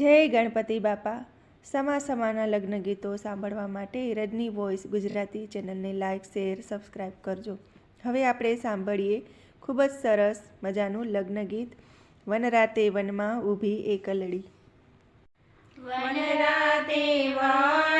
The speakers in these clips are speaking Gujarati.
જય ગણપતિ બાપા. સમા સમાના લગ્ન ગીતો સાંભળવા માટે રજની વોઇસ ગુજરાતી ચેનલને લાઇક શેર સબસ્ક્રાઈબ કરજો. હવે આપણે સાંભળીએ ખૂબ જ સરસ મજાનું લગ્ન ગીત. વનરાતે વનમાં ઊભી એકલડી. વનરાતે વનમાં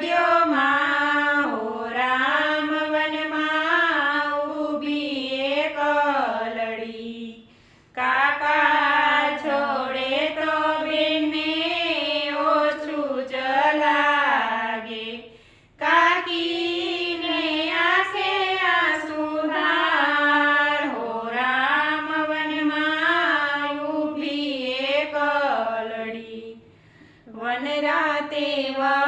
દ્યો માં હો રામ વનમાં ઊભી એકલડી કાકા છોડે તો બેને ઓછું ચલાગે લાગે. કાકીને આંસુ ધાર. હો, રામ વનમાં ઊભી એકલડી વનરાતે વનમાં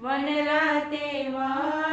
વનરાતે વન